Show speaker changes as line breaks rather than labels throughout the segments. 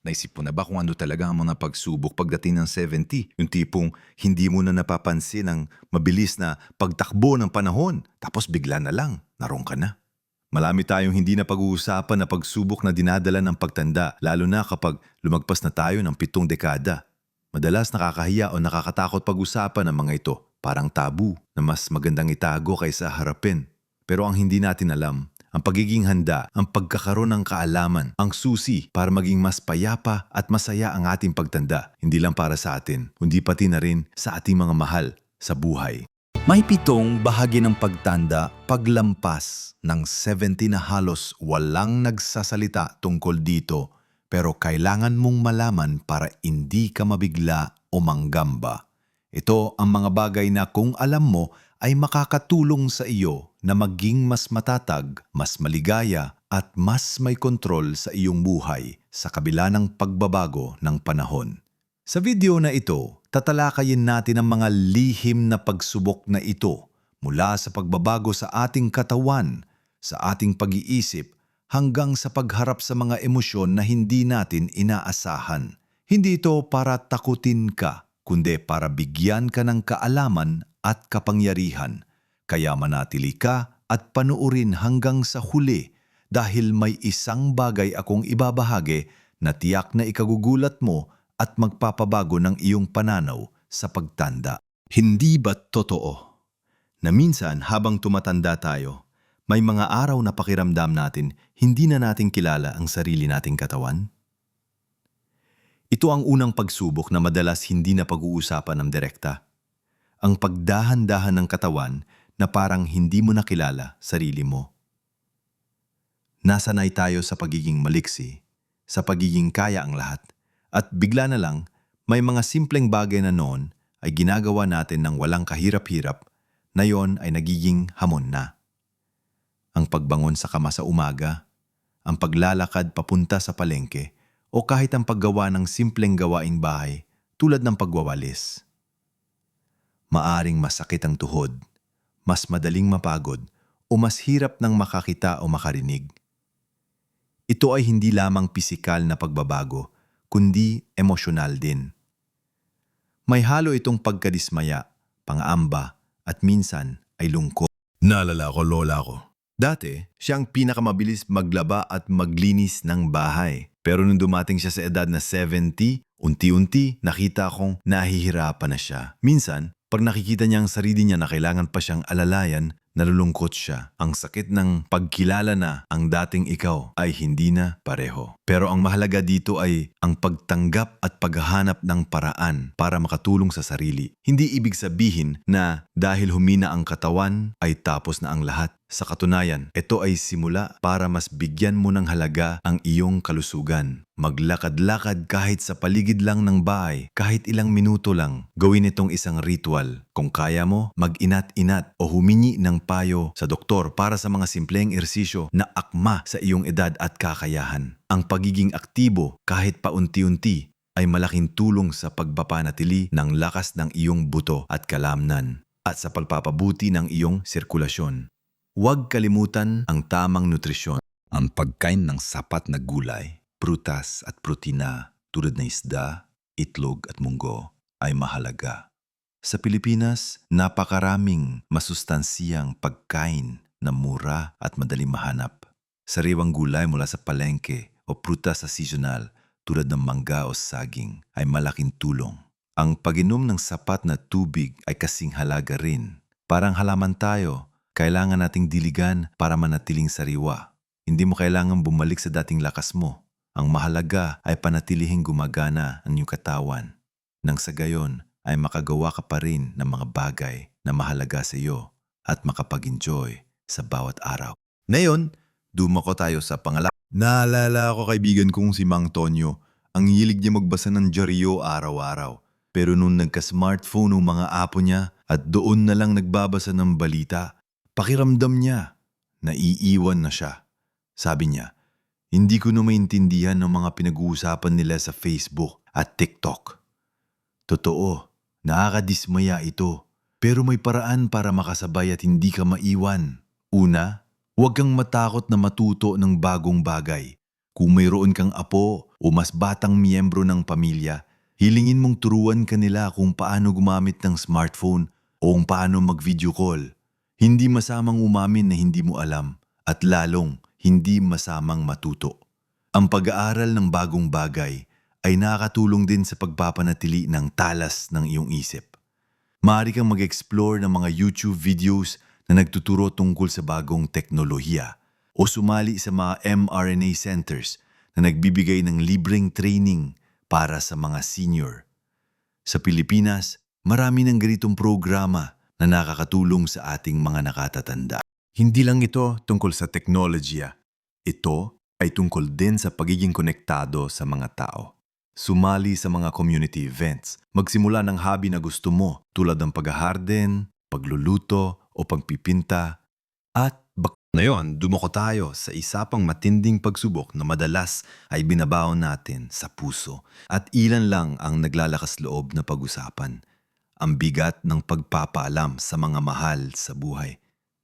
Naisip mo na ba kung ano talaga ang mga pagsubok pagdating ng 70? Yung tipong hindi mo na napapansin ang mabilis na pagtakbo ng panahon, tapos bigla na lang, naroon ka na. Malami tayong hindi na pag-uusapan na pagsubok na dinadala ng pagtanda, lalo na kapag lumagpas na tayo ng pitong dekada. Madalas nakakahiya o nakakatakot pag-usapan ng mga ito, parang tabu na mas magandang itago kaysa harapin. Pero ang hindi natin alam, ang pagiging handa, ang pagkakaroon ng kaalaman, ang susi para maging mas payapa at masaya ang ating pagtanda, hindi lang para sa atin, kundi pati na rin sa ating mga mahal sa buhay.
May pitong bahagi ng pagtanda paglampas ng 70 na halos walang nagsasalita tungkol dito pero kailangan mong malaman para hindi ka mabigla o manggamba. Ito ang mga bagay na kung alam mo ay makakatulong sa iyo na maging mas matatag, mas maligaya at mas may kontrol sa iyong buhay sa kabila ng pagbabago ng panahon. Sa video na ito, tatalakayin natin ang mga lihim na pagsubok na ito mula sa pagbabago sa ating katawan, sa ating pag-iisip, hanggang sa pagharap sa mga emosyon na hindi natin inaasahan. Hindi ito para takutin ka, kundi para bigyan ka ng kaalaman at kapangyarihan. Kaya manatili ka at panuurin hanggang sa huli dahil may isang bagay akong ibabahagi na tiyak na ikagugulat mo at magpapabago ng iyong pananaw sa pagtanda. Hindi ba totoo na minsan habang tumatanda tayo, may mga araw na pakiramdam natin hindi na natin kilala ang sarili nating katawan? Ito ang unang pagsubok na madalas hindi na pag-uusapan ng direkta. Ang pagdahan-dahan ng katawan na parang hindi mo nakilala sarili mo. Nasanay tayo sa pagiging maliksi, sa pagiging kaya ang lahat, at bigla na lang may mga simpleng bagay na noon ay ginagawa natin ng walang kahirap-hirap na yon ay nagiging hamon na. Ang pagbangon sa kama sa umaga, ang paglalakad papunta sa palengke, o kahit ang paggawa ng simpleng gawaing bahay tulad ng pagwawalis. Maaring masakit ang tuhod, mas madaling mapagod, o mas hirap ng makakita o makarinig. Ito ay hindi lamang pisikal na pagbabago, kundi emosyonal din. May halo itong pagkadismaya, pangaamba, at minsan ay lungkot. Naalala ko lola ko. Dati, siyang pinakamabilis maglaba at maglinis ng bahay. Pero nung dumating siya sa edad na 70, unti-unti nakita kong nahihirapan na siya. Minsan, pag nakikita niya ang sarili niya na kailangan pa siyang alalayan, nalulungkot siya. Ang sakit ng pagkilala na ang dating ikaw ay hindi na pareho. Pero ang mahalaga dito ay ang pagtanggap at paghahanap ng paraan para makatulong sa sarili. Hindi ibig sabihin na dahil humina ang katawan ay tapos na ang lahat. Sa katunayan, ito ay simula para mas bigyan mo ng halaga ang iyong kalusugan. Maglakad-lakad kahit sa paligid lang ng bahay, kahit ilang minuto lang. Gawin itong isang ritual. Kung kaya mo, mag-inat-inat o humingi ng payo sa doktor para sa mga simpleng ersisyo na akma sa iyong edad at kakayahan. Ang pagiging aktibo kahit paunti-unti ay malaking tulong sa pagpapanatili ng lakas ng iyong buto at kalamnan at sa pagpapabuti ng iyong sirkulasyon. Huwag kalimutan ang tamang nutrisyon. Ang pagkain ng sapat na gulay, prutas at protina tulad ng isda, itlog at munggo ay mahalaga. Sa Pilipinas, napakaraming masustansiyang pagkain na mura at madaling mahanap. Sariwang gulay mula sa palengke o prutas sa seasonal tulad ng mangga o saging ay malaking tulong. Ang paginom ng sapat na tubig ay kasing halaga rin. Parang halaman tayo, kailangan nating diligan para manatiling sariwa. Hindi mo kailangan bumalik sa dating lakas mo. Ang mahalaga ay panatilihing gumagana ang iyong katawan. Nang sa gayon ay makagawa ka pa rin ng mga bagay na mahalaga sa iyo at makapag-enjoy sa bawat araw. Ngayon, dumako tayo sa pangalawa. Naalala ko kaibigan kong si Mang Tonyo. Ang hilig niya magbasa ng dyaryo araw-araw. Pero nung nagka-smartphone ng mga apo niya at doon na lang nagbabasa ng balita, pakiramdam niya, naiiwan na siya. Sabi niya, hindi ko na maintindihan ng mga pinag-uusapan nila sa Facebook at TikTok. Totoo, nakakadismaya ito. Pero may paraan para makasabay at hindi ka maiwan. Una, huwag kang matakot na matuto ng bagong bagay. Kung mayroon kang apo o mas batang miyembro ng pamilya, hilingin mong turuan kanila kung paano gumamit ng smartphone o kung paano mag-video call. Hindi masamang umamin na hindi mo alam at lalong hindi masamang matuto. Ang pag-aaral ng bagong bagay ay nakakatulong din sa pagpapanatili ng talas ng iyong isip. Maaari kang mag-explore ng mga YouTube videos na nagtuturo tungkol sa bagong teknolohiya o sumali sa mga mRNA centers na nagbibigay ng libreng training para sa mga senior. Sa Pilipinas, marami ng ganitong programa na nakakatulong sa ating mga nakatatanda. Hindi lang ito tungkol sa teknolohiya. Ito ay tungkol din sa pagiging konektado sa mga tao. Sumali sa mga community events. Magsimula ng hobby na gusto mo tulad ng pag-harden, pagluluto o pagpipinta. At bak-
Ngayon, dumako tayo sa isa pang matinding pagsubok na madalas ay binabaon natin sa puso at ilan lang ang naglalakas loob na pag-usapan. Ang bigat ng pagpapaalam sa mga mahal sa buhay,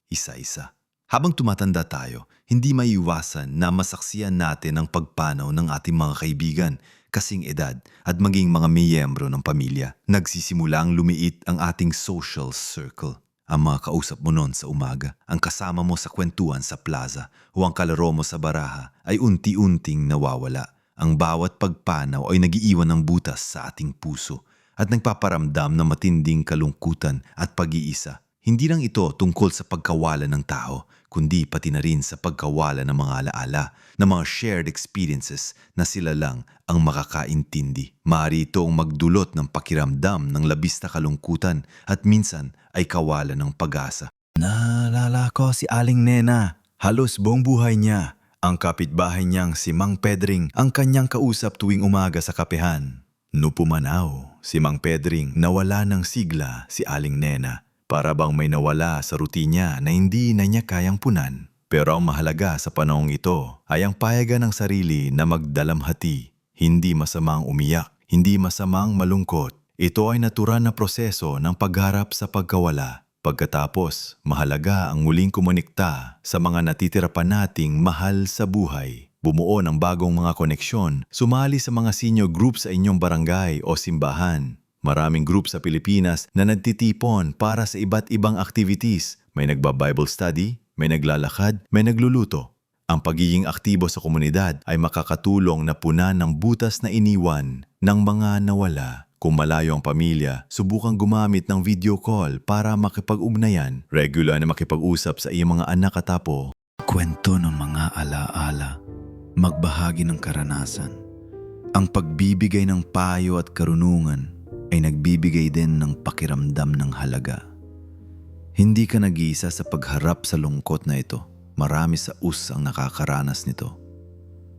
isa-isa. Habang tumatanda tayo, hindi maiiwasan na masaksiyan natin ang pagpanaw ng ating mga kaibigan, kasing edad at maging mga miyembro ng pamilya. Nagsisimula ang lumiit ang ating social circle. Ang mga kausap mo noon sa umaga, ang kasama mo sa kwentuhan sa plaza o ang kalaro mo sa baraha ay unti-unting nawawala. Ang bawat pagpanaw ay nagiiwan ng butas sa ating puso at nagpaparamdam ng matinding kalungkutan at pag-iisa. Hindi lang ito tungkol sa pagkawala ng tao, kundi pati na rin sa pagkawala ng mga alaala, ng mga shared experiences na sila lang ang makakaintindi. Maaari itong magdulot ng pakiramdam ng labis na kalungkutan at minsan ay kawalan ng pag-asa.
Naalala ko si Aling Nena. Halos buong buhay niya. Ang kapitbahay niyang si Mang Pedring ang kanyang kausap tuwing umaga sa kapehan. Nupumanaw, si Mang Pedring nawala ng sigla si Aling Nena. Para bang may nawala sa rutina na hindi na niya kayang punan. Pero ang mahalaga sa panahong ito ay ang payagan ng sarili na magdalamhati. Hindi masamang umiyak, hindi masamang malungkot. Ito ay natural na proseso ng pagharap sa pagkawala. Pagkatapos, mahalaga ang muling kumonikta sa mga natitira pa nating mahal sa buhay. Bumuo ng bagong mga koneksyon, sumali sa mga senior group sa inyong barangay o simbahan. Maraming group sa Pilipinas na nagtitipon para sa iba't ibang activities. May nagba-Bible study, may naglalakad, may nagluluto. Ang pagiging aktibo sa komunidad ay makakatulong na punan ng butas na iniwan ng mga nawala. Kung malayo ang pamilya, subukang gumamit ng video call para makipag-ugnayan. Regular na makipag-usap sa iyong mga anak at apo. Kwento ng mga alaala. Magbahagi ng karanasan. Ang pagbibigay ng payo at karunungan ay nagbibigay din ng pakiramdam ng halaga. Hindi ka nag-iisa sa pagharap sa lungkot na ito. Marami sa us ang nakakaranas nito.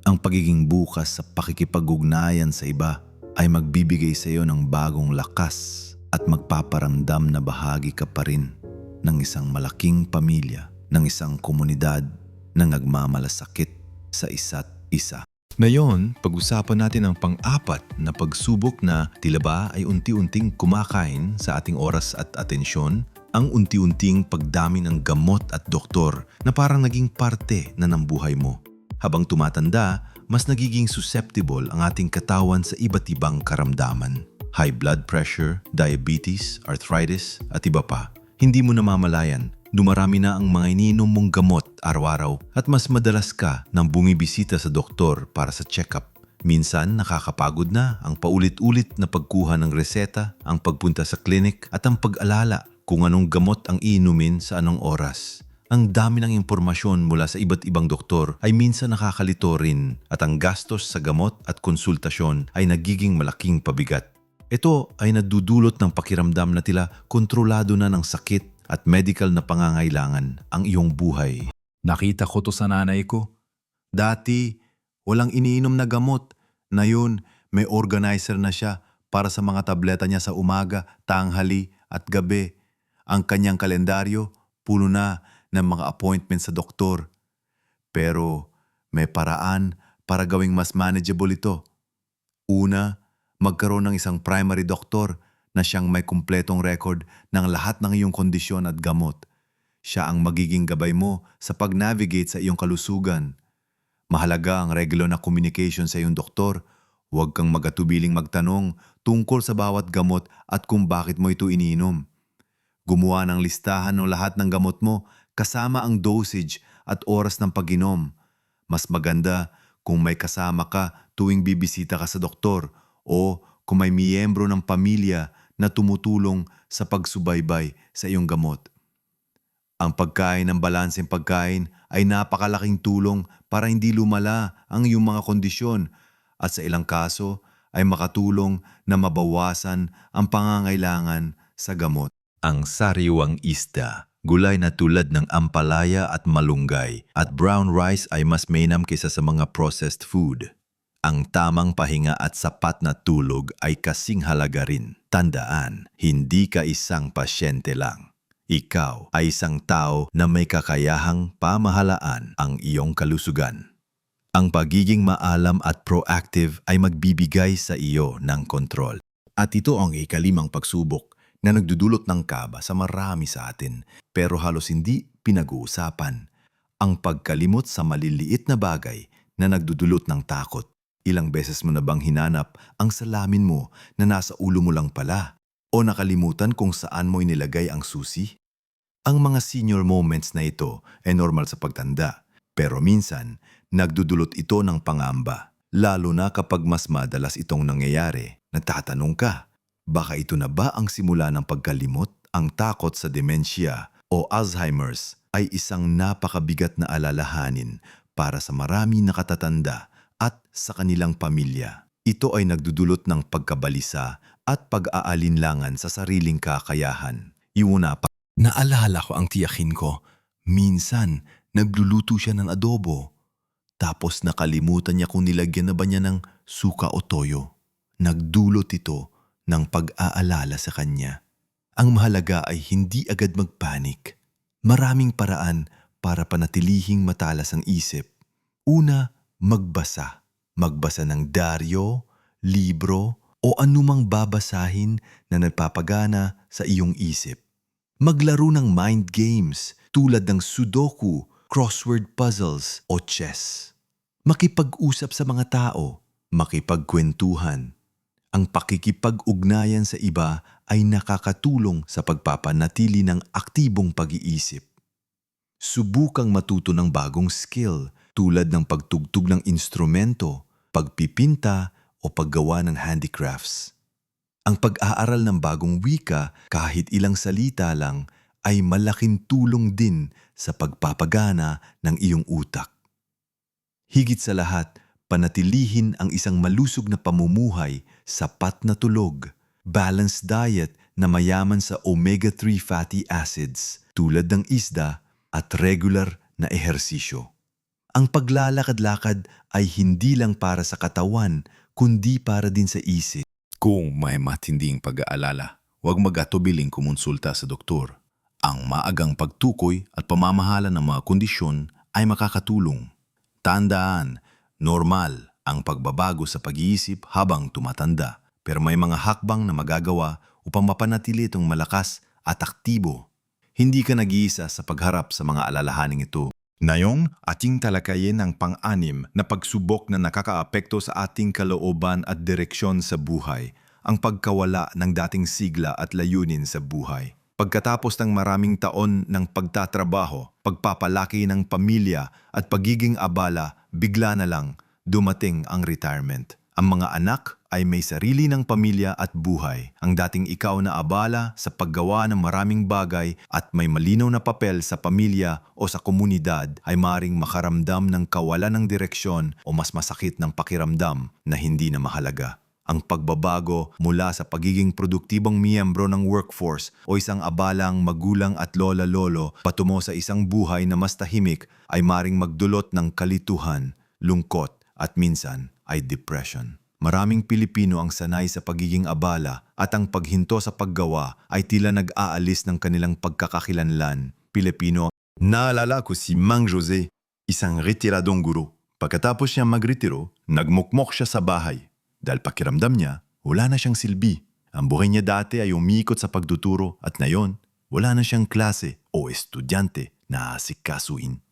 Ang pagiging bukas sa pakikipag-ugnayan sa iba ay magbibigay sa iyo ng bagong lakas at magpaparamdam na bahagi ka pa rin ng isang malaking pamilya, ng isang komunidad na nagmamalasakit sa isa't isa. Ngayon, pag-usapan natin ang pang-apat na pagsubok na tila ba ay unti-unting kumakain sa ating oras at atensyon, ang unti-unting pagdami ng gamot at doktor na parang naging parte na ng buhay mo. Habang tumatanda, mas nagiging susceptible ang ating katawan sa iba't ibang karamdaman. High blood pressure, diabetes, arthritis at iba pa. Hindi mo namamalayan Dumarami na ang mga ininom mong gamot araw-araw at mas madalas ka nang bumibisita sa doktor para sa check-up. Minsan nakakapagod na ang paulit-ulit na pagkuha ng reseta, ang pagpunta sa klinik at ang pag-alala kung anong gamot ang inumin sa anong oras. Ang dami ng impormasyon mula sa iba't ibang doktor ay minsan nakakalito rin at ang gastos sa gamot at konsultasyon ay nagiging malaking pabigat. Ito ay nadudulot ng pakiramdam na tila kontrolado na ng sakit at medical na pangangailangan ang iyong buhay. Nakita ko to sa nanay ko. Dati, walang iniinom na gamot. Na yun, may organizer na siya para sa mga tableta niya sa umaga, tanghali at gabi. Ang kanyang kalendaryo, puno na ng mga appointment sa doktor. Pero may paraan para gawing mas manageable ito. Una, magkaroon ng isang primary doctor na siyang may kumpletong record ng lahat ng iyong kondisyon at gamot. Siya ang magiging gabay mo sa pag-navigate sa iyong kalusugan. Mahalaga ang regular na communication sa iyong doktor. Huwag kang magatubiling magtanong tungkol sa bawat gamot at kung bakit mo ito iniinom. Gumawa ng listahan ng lahat ng gamot mo kasama ang dosage at oras ng pag-inom. Mas maganda kung may kasama ka tuwing bibisita ka sa doktor o kung may miyembro ng pamilya na tumutulong sa pagsubaybay sa iyong gamot. Ang pagkain ng balanseng pagkain ay napakalaking tulong para hindi lumala ang iyong mga kondisyon at sa ilang kaso ay makatulong na mabawasan ang pangangailangan sa gamot.
Ang sariwang isda, gulay na tulad ng ampalaya at malunggay at brown rice ay mas mainam kaysa sa mga processed food. Ang tamang pahinga at sapat na tulog ay kasing halaga rin. Tandaan, hindi ka isang pasyente lang. Ikaw ay isang tao na may kakayahang pamahalaan ang iyong kalusugan. Ang pagiging maalam at proactive ay magbibigay sa iyo ng kontrol. At ito ang ikalimang pagsubok na nagdudulot ng kaba sa marami sa atin pero halos hindi pinag-uusapan. Ang pagkalimot sa maliliit na bagay na nagdudulot ng takot. Ilang beses mo na bang hinanap ang salamin mo na nasa ulo mo lang pala? O nakalimutan kung saan mo inilagay ang susi? Ang mga senior moments na ito ay normal sa pagtanda. Pero minsan, nagdudulot ito ng pangamba. Lalo na kapag mas madalas itong nangyayari. Nagtatanong ka, baka ito na ba ang simula ng pagkalimot? Ang takot sa dementia o Alzheimer's ay isang napakabigat na alalahanin para sa marami na katatanda at sa kanilang pamilya. Ito ay nagdudulot ng pagkabalisa at pag-aalinlangan sa sariling kakayahan. Iuna pa. Naalala ko ang tiyakin ko. Minsan, nagluluto siya ng adobo. Tapos nakalimutan niya kung nilagyan na ba niya ng suka o toyo. Nagdulot ito ng pag-aalala sa kanya. Ang mahalaga ay hindi agad magpanik. Maraming paraan para panatilihing matalas ang isip. Una, magbasa. Magbasa ng daryo, libro, o anumang babasahin na nagpapagana sa iyong isip. Maglaro ng mind games tulad ng sudoku, crossword puzzles o chess. Makipag-usap sa mga tao, makipagkwentuhan. Ang pakikipag-ugnayan sa iba ay nakakatulong sa pagpapanatili ng aktibong pag-iisip. Subukang matuto ng bagong skill tulad ng pagtugtog ng instrumento, pagpipinta o paggawa ng handicrafts. Ang pag-aaral ng bagong wika kahit ilang salita lang ay malaking tulong din sa pagpapagana ng iyong utak. Higit sa lahat, panatilihin ang isang malusog na pamumuhay, sapat na tulog, balanced diet na mayaman sa omega-3 fatty acids tulad ng isda at regular na ehersisyo. Ang paglalakad-lakad ay hindi lang para sa katawan, kundi para din sa isip. Kung may matinding pag-aalala, huwag mag-atubiling kumonsulta sa doktor. Ang maagang pagtukoy at pamamahala ng mga kondisyon ay makakatulong. Tandaan, normal ang pagbabago sa pag-iisip habang tumatanda, pero may mga hakbang na magagawa upang mapanatili itong malakas at aktibo. Hindi ka nag-iisa sa pagharap sa mga alalahaning ito. Ngayong ating talakayin ang pang-anim na pagsubok na nakakaapekto sa ating kalooban at direksyon sa buhay, ang pagkawala ng dating sigla at layunin sa buhay. Pagkatapos ng maraming taon ng pagtatrabaho, pagpapalaki ng pamilya at pagiging abala, bigla na lang dumating ang retirement. Ang mga anak ay may sarili ng pamilya at buhay. Ang dating ikaw na abala sa paggawa ng maraming bagay at may malinaw na papel sa pamilya o sa komunidad ay maring makaramdam ng kawalan ng direksyon o mas masakit ng pakiramdam na hindi na mahalaga. Ang pagbabago mula sa pagiging produktibong miyembro ng workforce o isang abalang magulang at lola-lolo patungo sa isang buhay na mas tahimik ay maring magdulot ng kalituhan, lungkot at minsan ay depression. Maraming Pilipino ang sanay sa pagiging abala at ang paghinto sa paggawa ay tila nag-aalis ng kanilang pagkakakilanlan. Pilipino, naalala ko si Mang Jose, isang retiradong guro. Pagkatapos niya magretiro, nagmukmok siya sa bahay. Dahil pakiramdam niya, wala na siyang silbi. Ang buhay niya dati ay umikot sa pagtuturo at ngayon, wala na siyang klase o estudyante na asikasuin.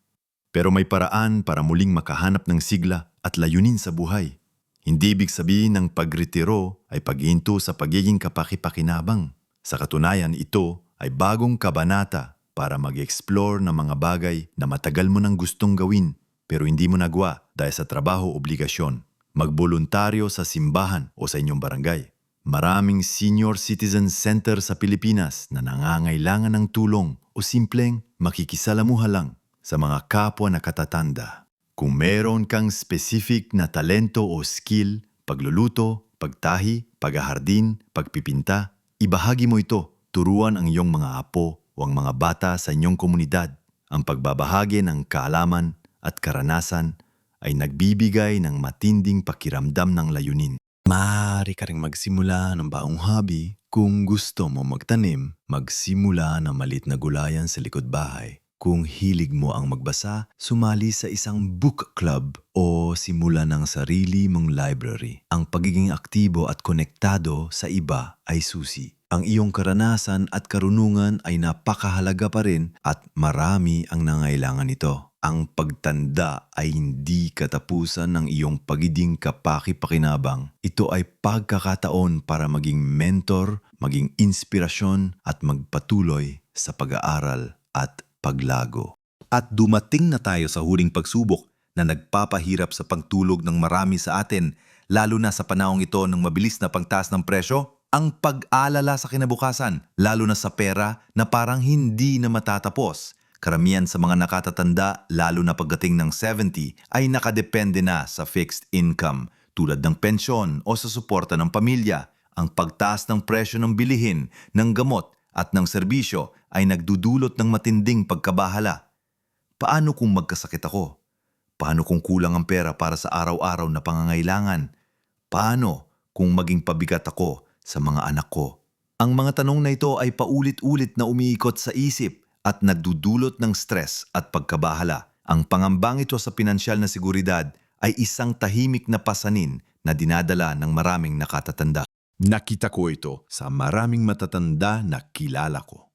Pero may paraan para muling makahanap ng sigla at layunin sa buhay. Hindi ibig sabihin ng pagretiro ay paghinto sa pagiging kapakipakinabang. Sa katunayan, ito ay bagong kabanata para mag-explore ng mga bagay na matagal mo nang gustong gawin pero hindi mo nagawa dahil sa trabaho obligasyon. Magboluntaryo sa simbahan o sa inyong barangay. Maraming senior citizen center sa Pilipinas na nangangailangan ng tulong o simpleng makikisalamuha lang sa mga kapwa na katatanda. Kung meron kang specific na talento o skill, pagluluto, pagtahi, paghahardin, pagpipinta, ibahagi mo ito. Turuan ang iyong mga apo o ang mga bata sa inyong komunidad. Ang pagbabahagi ng kaalaman at karanasan ay nagbibigay ng matinding pakiramdam ng layunin. Maaari ka rin magsimula ng baong hobby kung gusto mo magtanim, magsimula ng malit na gulayan sa likod bahay. Kung hilig mo ang magbasa, sumali sa isang book club o simula ng sarili mong library. Ang pagiging aktibo at konektado sa iba ay susi. Ang iyong karanasan at karunungan ay napakahalaga pa rin at marami ang nangailangan nito. Ang pagtanda ay hindi katapusan ng iyong pagiging kapaki-pakinabang. Ito ay pagkakataon para maging mentor, maging inspirasyon at magpatuloy sa pag-aaral at paglago.
At dumating na tayo sa huling pagsubok na nagpapahirap sa pagtulog ng marami sa atin, lalo na sa panahong ito ng mabilis na pagtaas ng presyo, ang pag-alala sa kinabukasan, lalo na sa pera na parang hindi na matatapos. Karamihan sa mga nakatatanda, lalo na pagdating ng 70, ay nakadepende na sa fixed income tulad ng pensyon o sa suporta ng pamilya. Ang pagtaas ng presyo ng bilihin, ng gamot at ng serbisyo ay nagdudulot ng matinding pagkabahala. Paano kung magkasakit ako? Paano kung kulang ang pera para sa araw-araw na pangangailangan? Paano kung maging pabigat ako sa mga anak ko? Ang mga tanong na ito ay paulit-ulit na umiikot sa isip at nagdudulot ng stress at pagkabahala. Ang pangambang ito sa pinansyal na seguridad ay isang tahimik na pasanin na dinadala ng maraming nakatatanda.
Nakita ko ito sa maraming matatanda na kilala ko.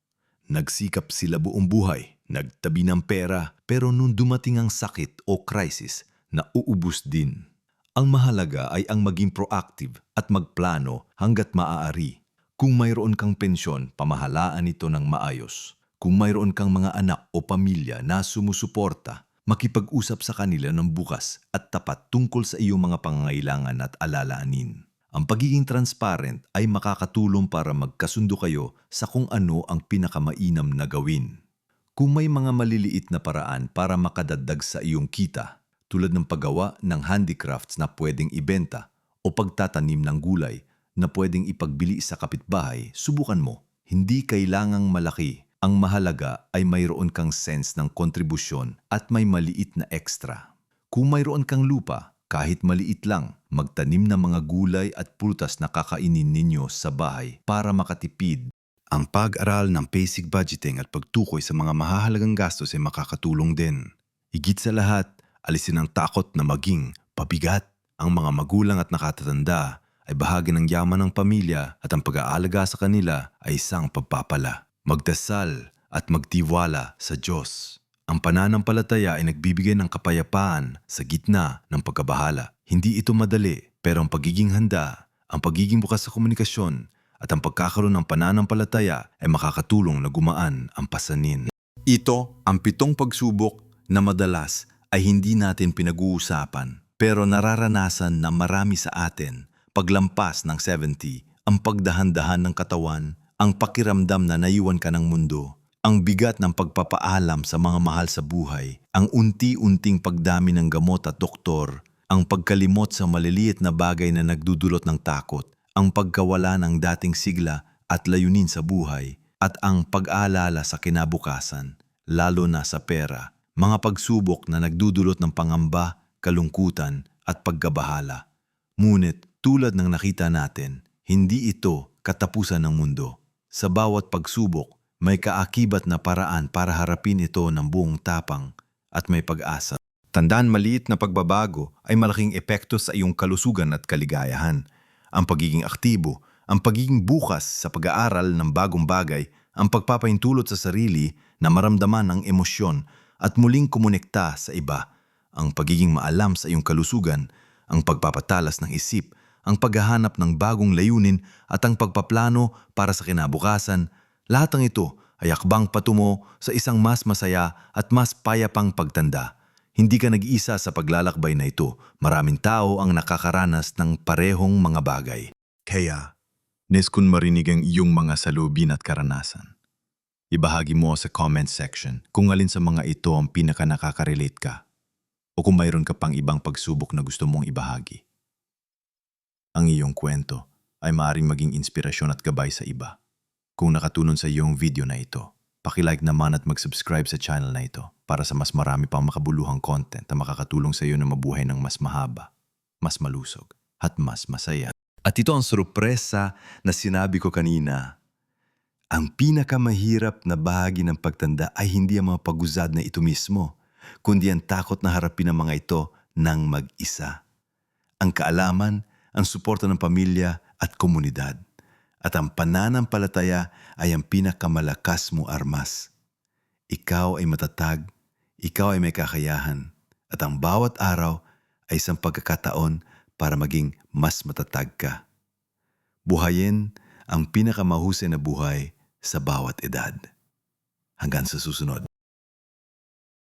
Nagsikap sila buong buhay, nagtabi ng pera, pero nung dumating ang sakit o crisis, nauubos din. Ang mahalaga ay ang maging proactive at magplano hanggat maaari. Kung mayroon kang pensyon, pamahalaan ito ng maayos. Kung mayroon kang mga anak o pamilya na sumusuporta, makipag-usap sa kanila ng bukas at tapat tungkol sa iyong mga pangangailangan at alalahanin. Ang pagiging transparent ay makakatulong para magkasundo kayo sa kung ano ang pinakamainam na gawin. Kung may mga maliliit na paraan para makadagdag sa iyong kita, tulad ng paggawa ng handicrafts na pwedeng ibenta o pagtatanim ng gulay na pwedeng ipagbili sa kapitbahay, subukan mo. Hindi kailangang malaki. Ang mahalaga ay mayroon kang sense ng kontribusyon at may maliit na extra. Kung mayroon kang lupa, kahit maliit lang, magtanim ng mga gulay at prutas na kakainin ninyo sa bahay para makatipid. Ang pag-aral ng basic budgeting at pagtukoy sa mga mahahalagang gastos ay makakatulong din. Higit sa lahat, alisin ang takot na maging pabigat. Ang mga magulang at nakatatanda ay bahagi ng yaman ng pamilya at ang pag-aalaga sa kanila ay isang pagpapala. Magdasal at magtiwala sa Diyos. Ang pananampalataya ay nagbibigay ng kapayapaan sa gitna ng pagkabahala. Hindi ito madali, pero ang pagiging handa, ang pagiging bukas sa komunikasyon, at ang pagkakaroon ng pananampalataya ay makakatulong na gumaan ang pasanin. Ito ang pitong pagsubok na madalas ay hindi natin pinag-uusapan, pero nararanasan na marami sa atin paglampas ng 70, ang pagdahan-dahan ng katawan, ang pakiramdam na naiwan ka ng mundo, ang bigat ng pagpapaalam sa mga mahal sa buhay, ang unti-unting pagdami ng gamot at doktor, ang pagkalimot sa maliliit na bagay na nagdudulot ng takot, ang pagkawala ng dating sigla at layunin sa buhay, at ang pag-aalala sa kinabukasan, lalo na sa pera, mga pagsubok na nagdudulot ng pangamba, kalungkutan at pagkabahala. Ngunit tulad ng nakita natin, hindi ito katapusan ng mundo. Sa bawat pagsubok, may kaakibat na paraan para harapin ito ng buong tapang at may pag-asa. Tandaan maliit na pagbabago ay malaking epekto sa iyong kalusugan at kaligayahan. Ang pagiging aktibo, ang pagiging bukas sa pag-aaral ng bagong bagay, ang pagpapaintulot sa sarili na maramdaman ang emosyon at muling kumonekta sa iba. Ang pagiging maalam sa iyong kalusugan, ang pagpapatalas ng isip, ang paghahanap ng bagong layunin at ang pagpaplano para sa kinabukasan, lahat ng ito ay akbang patungo sa isang mas masaya at mas payapang pagtanda. Hindi ka nag-isa sa paglalakbay na ito. Maraming tao ang nakakaranas ng parehong mga bagay. Kaya, nes marinig ang iyong mga salubin at karanasan, ibahagi mo sa comment section kung alin sa mga ito ang pinaka nakaka-relate ka o kung mayroon ka pang ibang pagsubok na gusto mong ibahagi. Ang iyong kwento ay maaaring maging inspirasyon at gabay sa iba. Kung nakatulong sa iyong video na ito, pakilike naman at mag-subscribe sa channel na ito para sa mas marami pang makabuluhang content na makakatulong sa iyo na mabuhay ng mas mahaba, mas malusog, at mas masaya. At ito ang sorpresa na sinabi ko kanina. Ang pinakamahirap na bahagi ng pagtanda ay hindi ang mga paguzad na ito mismo, kundi ang takot na harapin ang mga ito ng mag-isa. Ang kaalaman, ang suporta ng pamilya at komunidad. At ang pananampalataya ay ang pinakamalakas mo armas. Ikaw ay matatag, ikaw ay may kakayahan, at ang bawat araw ay isang pagkakataon para maging mas matatag ka. Buhayin ang pinakamahusay na buhay sa bawat edad. Hanggang sa susunod.